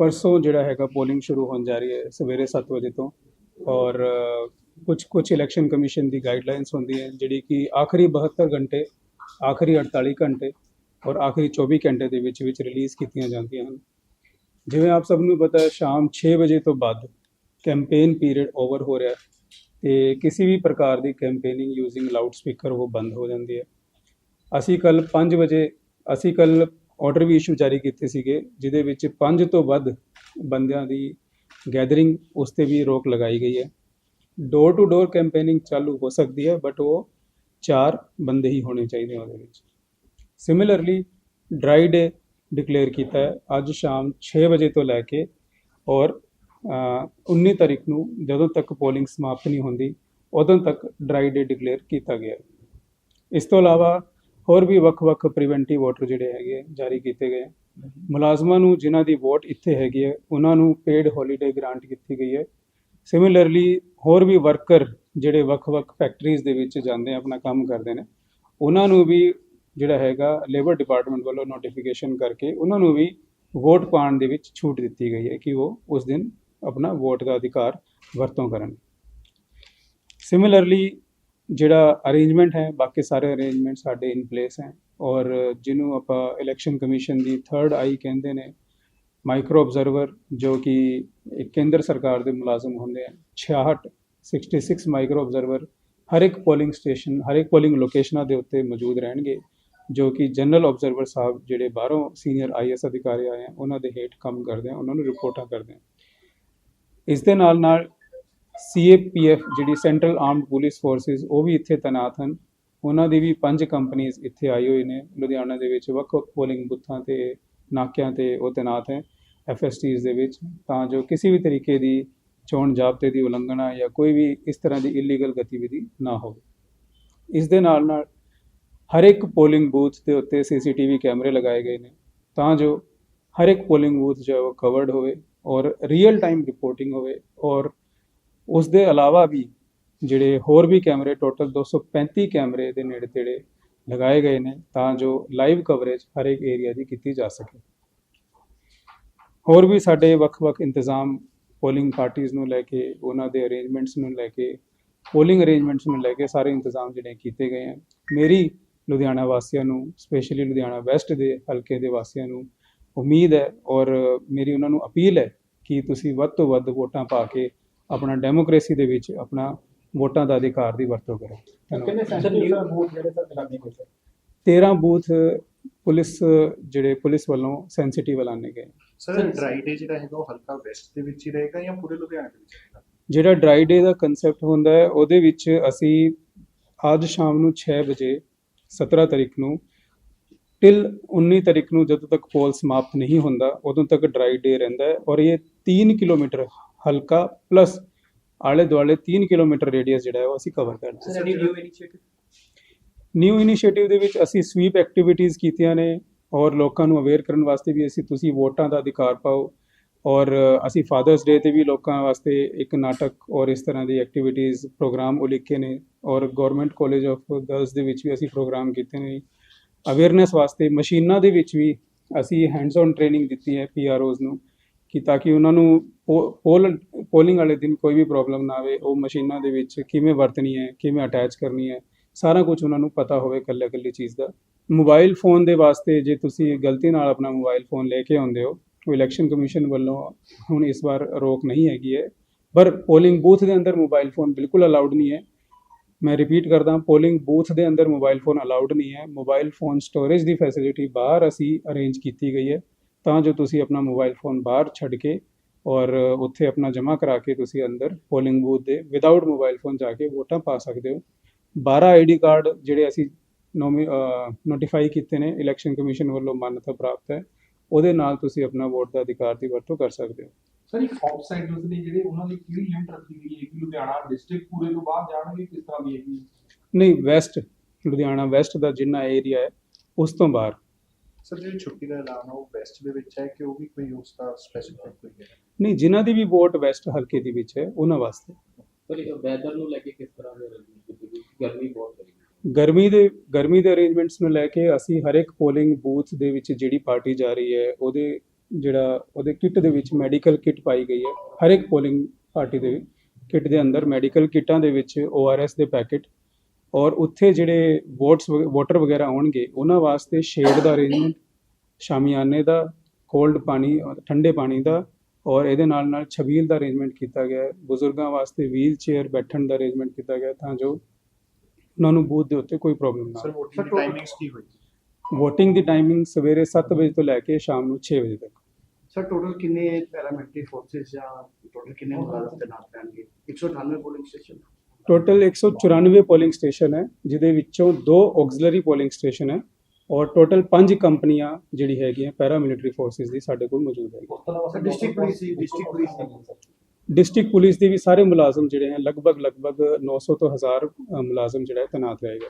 ਪਰਸੋਂ ਜਿਹੜਾ ਹੈਗਾ ਪੋਲਿੰਗ ਸ਼ੁਰੂ ਹੋਣ ਜਾ ਰਹੀ ਹੈ ਸਵੇਰੇ 7 ਵਜੇ ਤੋਂ ਔਰ ਕੁਝ ਕੁਝ ਇਲੈਕਸ਼ਨ ਕਮਿਸ਼ਨ ਦੀ ਗਾਈਡਲਾਈਨਸ ਹੁੰਦੀ ਹੈ ਜਿਹੜੀ ਕਿ ਆਖਰੀ 72 ਘੰਟੇ, ਆਖਰੀ 48 ਘੰਟੇ ਔਰ ਆਖਰੀ 24 ਘੰਟੇ ਦੇ ਵਿੱਚ ਵਿੱਚ ਰਿਲੀਜ਼ ਕੀਤੀਆਂ ਜਾਂਦੀਆਂ ਹਨ। ਜਿਵੇਂ ਆਪ ਸਭ ਨੂੰ ਪਤਾ ਹੈ, ਸ਼ਾਮ 6 ਵਜੇ ਤੋਂ ਬਾਅਦ ਕੈਂਪੇਨ ਪੀਰੀਅਡ ਓਵਰ ਹੋ ਰਿਹਾ ਹੈ ਤੇ ਕਿਸੇ ਵੀ ਪ੍ਰਕਾਰ ਦੀ ਕੈਂਪੇਨਿੰਗ ਯੂਜ਼ਿੰਗ ਲਾਊਡ ਸਪੀਕਰ ਉਹ ਬੰਦ ਹੋ ਜਾਂਦੀ ਹੈ। ਅਸੀਂ ਕੱਲ 5 ਵਜੇ, ਅਸੀਂ ਕੱਲ ਆਰਡਰ ਵੀ ਇਸ਼ੂ ਜਾਰੀ ਕੀਤੇ ਸੀਗੇ ਜਿਹਦੇ ਵਿੱਚ ਪੰਜ ਤੋਂ ਵੱਧ ਬੰਦਿਆਂ ਦੀ ਗੈਦਰਿੰਗ ਉਸ ਤੇ ਵੀ ਰੋਕ ਲਗਾਈ ਗਈ ਹੈ। ਡੋਰ ਟੂ ਡੋਰ ਕੈਂਪੇਨਿੰਗ ਚਾਲੂ ਹੋ ਸਕਦੀ ਹੈ ਬਟ ਉਹ ਚਾਰ ਬੰਦੇ ਹੀ ਹੋਣੇ ਚਾਹੀਦੇ ਉਹਦੇ ਵਿੱਚ। ਸਿਮਿਲਰਲੀ ਡਰਾਈ ਡੇ ਡਿਕਲੇਅਰ ਕੀਤਾ ਹੈ ਅੱਜ ਸ਼ਾਮ 6 ਵਜੇ ਤੋਂ ਲੈ ਕੇ ਔਰ ਅ, 19 ਤਾਰੀਖ ਨੂੰ ਜਦੋਂ ਤੱਕ ਪੋਲਿੰਗ ਸਮਾਪਤ ਨਹੀਂ ਹੁੰਦੀ ਉਦੋਂ ਤੱਕ ਡਰਾਈ ਡੇ ਡਿਕਲੇਅਰ ਕੀਤਾ ਗਿਆ ਇਸ ਤੋਂ ਇਲਾਵਾ ਹੋਰ ਵੀ ਵੱਖ-ਵੱਖ ਪ੍ਰੀਵੈਂਟਿਵ ਆਰਡਰ ਜਿਹੜੇ ਹੈਗੇ ਜਾਰੀ ਕੀਤੇ ਗਏ ਮੁਲਾਜ਼ਮਾਂ ਨੂੰ ਜਿਨ੍ਹਾਂ ਦੀ ਵੋਟ ਇੱਥੇ ਹੈਗੀ ਹੈ ਉਹਨਾਂ ਨੂੰ ਪੇਡ ਹੌਲੀਡੇ ਗ੍ਰਾਂਟ ਕੀਤੀ ਗਈ ਹੈ ਸਿਮਿਲਰਲੀ ਹੋਰ ਵੀ ਵਰਕਰ ਜਿਹੜੇ ਵੱਖ-ਵੱਖ ਫੈਕਟਰੀਜ਼ ਦੇ ਵਿੱਚ ਜਾਂਦੇ ਆ, ਆਪਣਾ ਕੰਮ ਕਰਦੇ ਨੇ, ਉਹਨਾਂ ਨੂੰ ਵੀ ਜਿਹੜਾ ਹੈਗਾ ਲੇਬਰ ਡਿਪਾਰਟਮੈਂਟ ਵੱਲੋਂ ਨੋਟੀਫਿਕੇਸ਼ਨ ਕਰਕੇ ਉਹਨਾਂ ਨੂੰ ਵੀ ਵੋਟ ਪਾਉਣ ਦੇ ਵਿੱਚ ਛੂਟ ਦਿੱਤੀ ਗਈ ਹੈ ਕਿ ਉਹ ਉਸ ਦਿਨ ਆਪਣਾ ਵੋਟ ਦਾ ਅਧਿਕਾਰ ਵਰਤੋਂ ਕਰਨ। ਸਿਮਿਲਰਲੀ ਜਿਹੜਾ ਅਰੇਂਜਮੈਂਟ ਹੈ, ਬਾਕੀ ਸਾਰੇ ਅਰੇਂਜਮੈਂਟ ਸਾਡੇ ਇਨ ਪਲੇਸ ਹੈ ਔਰ ਜਿਹਨੂੰ ਆਪਾਂ ਇਲੈਕਸ਼ਨ ਕਮਿਸ਼ਨ ਦੀ ਥਰਡ ਆਈ ਕਹਿੰਦੇ ਨੇ ਮਾਈਕਰੋ ਆਬਜ਼ਰਵਰ ਜੋ ਕਿ ਕੇਂਦਰ ਸਰਕਾਰ ਦੇ ਮੁਲਾਜ਼ਮ ਹੁੰਦੇ ਆ 66 66 ਮਾਈਕਰੋ ਆਬਜ਼ਰਵਰ ਹਰ ਇੱਕ ਪੋਲਿੰਗ ਸਟੇਸ਼ਨ ਹਰ ਇੱਕ ਪੋਲਿੰਗ ਲੋਕੇਸ਼ਨਾਂ ਦੇ ਉੱਤੇ ਮੌਜੂਦ ਰਹਿਣਗੇ, ਜੋ ਕਿ ਜਨਰਲ ਆਬਜ਼ਰਵਰ ਸਾਹਿਬ ਜਿਹੜੇ ਬਾਹਰੋਂ ਸੀਨੀਅਰ ਆਈਐਸ ਅਧਿਕਾਰੀ ਆਏ ਆ, ਉਹਨਾਂ ਦੇ ਹੇਠ ਕੰਮ ਕਰਦੇ ਆ, ਉਹਨਾਂ ਨੂੰ ਰਿਪੋਰਟਾਂ ਕਰਦੇ ਆ। ਇਸ ਦੇ ਨਾਲ ਨਾਲ ਸੀਏਪੀਐਫ ਜਿਹੜੀ ਸੈਂਟਰਲ ਆਰਮਡ ਪੁਲਿਸ ਫੋਰਸਿਸ ਉਹ ਵੀ ਇੱਥੇ ਤੈਨਾਤ ਹਨ। ਉਹਨਾਂ ਦੀ ਵੀ ਪੰਜ ਕੰਪਨੀਆਂ ਇੱਥੇ ਆਈ ਹੋਈ ਨੇ। ਲੁਧਿਆਣਾ ਦੇ ਵਿੱਚ ਵੱਖ-ਵੱਖ ਪੋਲਿੰਗ ਬੁੱਥਾਂ ਤੇ, ਨਾਕਿਆਂ ਤੇ ਉਹ ਤੈਨਾਤ ਹੈ ਐਫਐਸਟੀਜ਼ ਦੇ ਵਿੱਚ। ਤਾਂ ਜੋ ਕਿਸੇ ਵੀ ਤਰੀਕੇ ਦੀ ਚੋਣ ਜ਼ਾਬਤੇ ਦੀ ਉਲੰਘਣਾ ਜਾਂ ਕੋਈ ਵੀ ਇਸ ਤਰ੍ਹਾਂ ਦੀ ਇਲੀਗਲ ਗਤੀਵਿਧੀ ਨਾ ਹੋਵੇ। ਇਸ ਦੇ ਨਾਲ ਨਾਲ ਹਰ ਇੱਕ ਪੋਲਿੰਗ ਬੂਥ ਦੇ ਉੱਤੇ ਸੀਸੀਟੀਵੀ ਕੈਮਰੇ ਲਗਾਏ ਗਏ ਨੇ। ਤਾਂ ਜੋ ਹਰ ਇੱਕ ਪੋਲਿੰਗ ਬੂਥ ਜੋ ਹੈ ਉਹ ਕਵਰਡ ਹੋਵੇ ਔਰ ਰੀਅਲ ਟਾਈਮ ਰਿਪੋਰਟਿੰਗ ਹੋਵੇ ਔਰ ਉਸ ਦੇ ਇਲਾਵਾ ਵੀ ਜਿਹੜੇ ਹੋਰ ਵੀ ਕੈਮਰੇ ਟੋਟਲ 235 ਕੈਮਰੇ ਦੇ ਨੇੜੇ ਤੇੜੇ ਲਗਾਏ ਗਏ ਨੇ ਤਾਂ ਜੋ ਲਾਈਵ ਕਵਰੇਜ ਹਰ ਇੱਕ ਏਰੀਆ ਦੀ ਕੀਤੀ ਜਾ ਸਕੇ। ਹੋਰ ਵੀ ਸਾਡੇ ਵੱਖ-ਵੱਖ ਇੰਤਜ਼ਾਮ ਪੋਲਿੰਗ ਪਾਰਟੀਆਂ ਨੂੰ ਲੈ ਕੇ, ਉਹਨਾਂ ਦੇ ਅਰੇਂਜਮੈਂਟਸ ਨੂੰ ਲੈ ਕੇ ਪੋਲਿੰਗ ਅਰੇਂਜਮੈਂਟਸ ਨੂੰ ਲੈ ਕੇ ਸਾਰੇ ਇੰਤਜ਼ਾਮ ਜਿਹੜੇ ਕੀਤੇ ਗਏ ਹਨ ਮੇਰੀ ਲੁਧਿਆਣਾ ਵਾਸੀਆਂ ਨੂੰ ਸਪੈਸ਼ਲੀ ਲੁਧਿਆਣਾ ਵੈਸਟ ਦੇ ਹਲਕੇ ਦੇ ਵਾਸੀਆਂ ਨੂੰ ਉਮੀਦ ਹੈ ਔਰ ਮੇਰੀ ਉਹਨਾਂ ਨੂੰ ਅਪੀਲ ਹੈ ਕਿ ਤੁਸੀਂ ਵੱਧ ਤੋਂ ਵੱਧ ਵੋਟਾਂ ਪਾ ਕੇ ਆਪਣਾ ਡੈਮੋਕ੍ਰੇਸੀ ਦੇ ਵਿੱਚ ਆਪਣਾ ਵੋਟਾਂ ਦਾ ਅਧਿਕਾਰ ਦੀ ਵਰਤੋਂ ਕਰੋ। ਧੰਨਵਾਦ। ਕਿੰਨੇ ਸੈਂਟਰ ਨਿਊ ਵੋਟ ਜਿਹੜੇ ਸਰ ਲਾਣੇ ਹੋਏ ਸਰ? 13 ਬੂਥ ਪੁਲਿਸ ਜਿਹੜੇ ਪੁਲਿਸ ਵੱਲੋਂ ਸੈਂਸਿਟਿਵ ਐਲਾਨੇ ਗਏ। ਸਰ ਡਰਾਈ ਡੇ ਜਿਹੜਾ ਹੈਗਾ ਉਹ ਹਲਕਾ ਵੈਸਟ ਦੇ ਵਿੱਚ ਹੀ ਰਹੇਗਾ ਜਾਂ ਪੂਰੇ ਲੁਧਿਆਣੇ ਦੇ ਵਿੱਚ ਰਹੇਗਾ? ਜਿਹੜਾ ਡਰਾਈ ਡੇ ਦਾ ਕਨਸੈਪਟ ਹੁੰਦਾ ਹੈ ਉਹਦੇ ਵਿੱਚ ਅਸੀਂ ਅੱਜ ਸ਼ਾਮ ਨੂੰ 6 ਵਜੇ 17 ਤਾਰੀਖ ਨੂੰ ਟਿਲ 19 ਤਾਰੀਖ ਨੂੰ ਜਦੋਂ ਤੱਕ ਪੋਲ ਸਮਾਪਤ ਨਹੀਂ ਹੁੰਦਾ ਉਦੋਂ ਤੱਕ ਡਰਾਈ ਡੇ ਰਹਿੰਦਾ ਹੈ ਔਰ ਇਹ 3 ਕਿਲੋਮੀਟਰ ਹਲਕਾ ਪਲੱਸ ਆਲੇ ਦੁਆਲੇ 3 ਕਿਲੋਮੀਟਰ ਰੇਡੀਅਸ ਜਿਹੜਾ ਹੈ ਉਹ ਅਸੀਂ ਕਵਰ ਕਰਨਾ ਹੈ। ਨਿਊ ਇਨੀਸ਼ੀਏਟਿਵ ਦੇ ਵਿੱਚ ਅਸੀਂ ਸਵੀਪ ਐਕਟੀਵਿਟੀਜ਼ ਕੀਤੀਆਂ ਨੇ ਔਰ ਲੋਕਾਂ ਨੂੰ ਅਵੇਅਰ ਕਰਨ ਵਾਸਤੇ ਵੀ ਅਸੀਂ ਤੁਸੀਂ ਵੋਟਾਂ ਦਾ ਅਧਿਕਾਰ ਪਾਓ ਔਰ ਅਸੀਂ ਫਾਦਰਸ ਡੇ ਤੇ ਵੀ ਲੋਕਾਂ ਵਾਸਤੇ ਇੱਕ ਨਾਟਕ ਔਰ ਇਸ ਤਰ੍ਹਾਂ ਦੀ ਐਕਟੀਵਿਟੀਜ਼ ਪ੍ਰੋਗਰਾਮ ਉਲੀਕੇ ਨੇ ਔਰ ਗਵਰਨਮੈਂਟ ਕਾਲਜ ਆਫ ਗਰਲਸ ਦੇ ਵਿੱਚ ਵੀ ਅਸੀਂ ਪ੍ਰੋਗਰਾਮ ਕੀਤੇ ਨੇ। ਅਵੇਅਰਨੈਸ ਵਾਸਤੇ ਮਸ਼ੀਨਾਂ ਦੇ ਵਿੱਚ ਵੀ ਅਸੀਂ ਹੈਂਡਸ ਔਨ ਟ੍ਰੇਨਿੰਗ ਦਿੱਤੀ ਹੈ ਪੀਆਰਓਜ਼ ਨੂੰ। ਕਿ ਤਾਂ ਕਿ ਉਹਨਾਂ ਨੂੰ ਪੋਲ, ਪੋਲਿੰਗ ਵਾਲੇ ਦਿਨ ਕੋਈ ਵੀ ਪ੍ਰੋਬਲਮ ਨਾ ਆਵੇ, ਉਹ ਮਸ਼ੀਨਾਂ ਦੇ ਵਿੱਚ ਕਿਵੇਂ ਵਰਤਣੀ ਹੈ, ਕਿਵੇਂ ਅਟੈਚ ਕਰਨੀ ਹੈ, ਸਾਰਾ ਕੁਝ ਉਹਨਾਂ ਨੂੰ ਪਤਾ ਹੋਵੇ ਇਕੱਲੇ ਇਕੱਲੀ ਚੀਜ਼ ਦਾ। ਮੋਬਾਈਲ ਫੋਨ ਦੇ ਵਾਸਤੇ ਜੇ ਤੁਸੀਂ ਗਲਤੀ ਨਾਲ ਆਪਣਾ ਮੋਬਾਈਲ ਫੋਨ ਲੈ ਕੇ ਆਉਂਦੇ ਹੋ ਇਲੈਕਸ਼ਨ ਕਮਿਸ਼ਨ ਵੱਲੋਂ ਹੁਣ ਇਸ ਵਾਰ ਰੋਕ ਨਹੀਂ ਹੈਗੀ ਹੈ। ਪਰ ਪੋਲਿੰਗ ਬੂਥ ਦੇ ਅੰਦਰ ਮੋਬਾਈਲ ਫੋਨ ਬਿਲਕੁਲ ਅਲਾਉਡ ਨਹੀਂ ਹੈ। ਮੈਂ ਰਿਪੀਟ ਕਰਦਾ, ਪੋਲਿੰਗ ਬੂਥ ਦੇ ਅੰਦਰ ਮੋਬਾਈਲ ਫੋਨ ਅਲਾਉਡ ਨਹੀਂ ਹੈ। ਮੋਬਾਈਲ ਫੋਨ ਸਟੋਰੇਜ ਦੀ ਫੈਸਿਲਿਟੀ ਬਾਹਰ ਅਸੀਂ ਅਰੇਂਜ ਕੀਤੀ ਗਈ ਹੈ। ਤਾਂ ਜੋ ਤੁਸੀਂ ਆਪਣਾ ਮੋਬਾਈਲ ਫੋਨ ਬਾਹਰ ਛੱਡ ਕੇ ਔਰ ਉੱਥੇ ਆਪਣਾ ਜਮ੍ਹਾਂ ਕਰਾ ਕੇ ਤੁਸੀਂ ਅੰਦਰ ਪੋਲਿੰਗ ਬੂਥ ਦੇ ਵਿਦਆਊਟ ਮੋਬਾਈਲ ਫੋਨ ਜਾ ਕੇ ਵੋਟਾਂ ਪਾ ਸਕਦੇ ਹੋ। 12 ਆਈਡੀ ਕਾਰਡ ਜਿਹੜੇ ਅਸੀਂ ਨੋਟੀਫਾਈ ਕੀਤੇ ਨੇ ਇਲੈਕਸ਼ਨ ਕਮਿਸ਼ਨ ਵੱਲੋਂ ਮਾਨਤਾ ਪ੍ਰਾਪਤ ਹੈ ਉਹਦੇ ਨਾਲ ਤੁਸੀਂ ਆਪਣਾ ਵੋਟ ਦਾ ਅਧਿਕਾਰ ਦੀ ਵਰਤੋਂ ਕਰ ਸਕਦੇ ਹੋ। ਸਰ ਇੱਕ ਆਊਟਸਾਈਡਰਸ ਨੇ ਜਿਹੜੇ ਉਹਨਾਂ ਲਈ ਕਿਹੜੀ ਲਿਮਟ ਰੱਖੀ ਗਈ ਹੈ ਕਿ ਲੁਧਿਆਣਾ ਡਿਸਟ੍ਰਿਕਟ ਪੂਰੇ ਤੋਂ ਬਾਹਰ ਜਾਣਗੇ ਕਿਸ ਤਰ੍ਹਾਂ ਦੀ ਹੈਗੀ ਨਹੀਂ ਵੈਸਟ ਲੁਧਿਆਣਾ ਵੈਸਟ ਦਾ ਜਿੰਨਾ ਏਰੀਆ ਹੈ ਉਸ ਤੋਂ ਬਾਹਰ। ਸਰ ਜਿਹੜੀ ਛੁੱਟੀ ਦਾ ਐਲਾਨ ਹੈ ਉਹ ਵੈਸਟ ਦੇ ਵਿੱਚ ਹੈ ਕਿ ਉਹ ਵੀ ਕੋਈ ਉਸ ਦਾ ਸਪੈਸੀਫਿਕ ਕੋਈ ਹੈ? ਨਹੀਂ ਜਿਨ੍ਹਾਂ ਦੀ ਵੀ ਵੋਟ ਵੈਸਟ ਹਲਕੇ ਦੇ ਵਿੱਚ ਹੈ ਉਹਨਾਂ ਵਾਸਤੇ। ਸਰ ਵੈਦਰ ਨੂੰ ਲੈ ਕੇ ਕਿਸ ਤਰ੍ਹਾਂ ਦੇ? ਗਰਮੀ ਬਹੁਤ ਹੈ। ਗਰਮੀ ਦੇ ਗਰਮੀ ਦੇ ਅਰੇਂਜਮੈਂਟਸ ਨੂੰ ਲੈ ਕੇ ਅਸੀਂ ਹਰ ਇੱਕ ਪੋਲਿੰਗ ਬੂਥ ਦੇ ਵਿੱਚ ਜਿਹੜੀ ਪਾਰਟੀ ਜਾ ਰਹੀ ਹੈ ਉਹਦੇ ਜਿਹੜਾ ਉਹਦੇ ਕਿੱਟ ਦੇ ਵਿੱਚ ਮੈਡੀਕਲ ਕਿੱਟ ਪਾਈ ਗਈ ਹੈ। ਹਰ ਇੱਕ ਪੋਲਿੰਗ ਪਾਰਟੀ ਦੇ ਕਿੱਟ ਦੇ ਅੰਦਰ ਮੈਡੀਕਲ ਕਿੱਟਾਂ ਦੇ ਵਿੱਚ ORS ਦੇ ਪੈਕੇਟ ਔਰ ਉੱਥੇ ਜਿਹੜੇ ਵੋਟਸ ਵਾਟਰ ਵਗੈਰਾ ਆਉਣਗੇ ਉਹਨਾਂ ਵਾਸਤੇ ਸ਼ੇਡ ਦਾ ਅਰੇਂਜਮੈਂਟ ਸ਼ਾਮਿਆਨੇ ਦਾ ਕੋਲਡ ਪਾਣੀ ਔਰ ਠੰਡੇ ਪਾਣੀ ਦਾ ਔਰ ਇਹਦੇ ਨਾਲ ਨਾਲ ਛਬੀਲ ਦਾ ਅਰੇਂਜਮੈਂਟ ਕੀਤਾ ਗਿਆ ਹੈ। ਬਜ਼ੁਰਗਾਂ ਵਾਸਤੇ ਵੀਲ ਚੇਅਰ ਬੈਠਣ ਦਾ ਅਰੇਂਜਮੈਂਟ ਕੀਤਾ ਗਿਆ ਤਾਂ ਜੋ ਉਹਨਾਂ ਨੂੰ ਬੂਥ ਦੇ ਉੱਤੇ ਕੋਈ ਪ੍ਰੋਬਲਮ ਨਾ ਸਰ ਵੋਟਿੰਗ ਦੀ ਟਾਈਮਿੰਗਸ ਕੀ ਹੋਈ VOTING ਦੀ ਟਾਈਮਿੰਗ ਸਵੇਰੇ 7 ਵਜੇ ਤੋਂ ਲੈ ਕੇ ਸ਼ਾਮ ਨੂੰ 6 ਵਜੇ ਤੱਕ। ਸਰ ਟੋਟਲ ਕਿੰਨੇ ਪੈਰਾਮਿਲਟਰੀ ਫੋਰਸਸ ਜਾਂ ਟੋਟਲ ਕਿੰਨੇ ਮੁਲਾਜ਼ਮ ਤੈਨਾਤ ਰਹਿਣਗੇ? 198 polling station total 194 polling station ਹੈ ਜਿਹਦੇ ਵਿੱਚੋਂ ਦੋ ਆਕਜ਼ਿਲਰੀ ਪੋਲਿੰਗ ਸਟੇਸ਼ਨ ਹੈ ਔਰ ਟੋਟਲ 5 ਕੰਪਨੀਆਂ ਜਿਹੜੀ ਹੈਗੀਆਂ ਪੈਰਾ ਮਿਲਟਰੀ ਫੋਰਸਿਸ ਦੀ ਸਾਡੇ ਕੋਲ ਮੌਜੂਦ ਹੈ ਦੀ- district police ਦੀ। ਡਿਸਟ੍ਰਿਕਟ ਪੁਲਿਸ ਦੇ ਵੀ ਸਾਰੇ ਮੁਲਾਜ਼ਮ ਜਿਹੜੇ ਹਨ ਲਗਭਗ ਲਗਭਗ 900 ਤੋਂ 1000 ਮੁਲਾਜ਼ਮ ਜਿਹੜਾ ਹੈ ਤੈਨਾਤ ਰਹੇਗਾ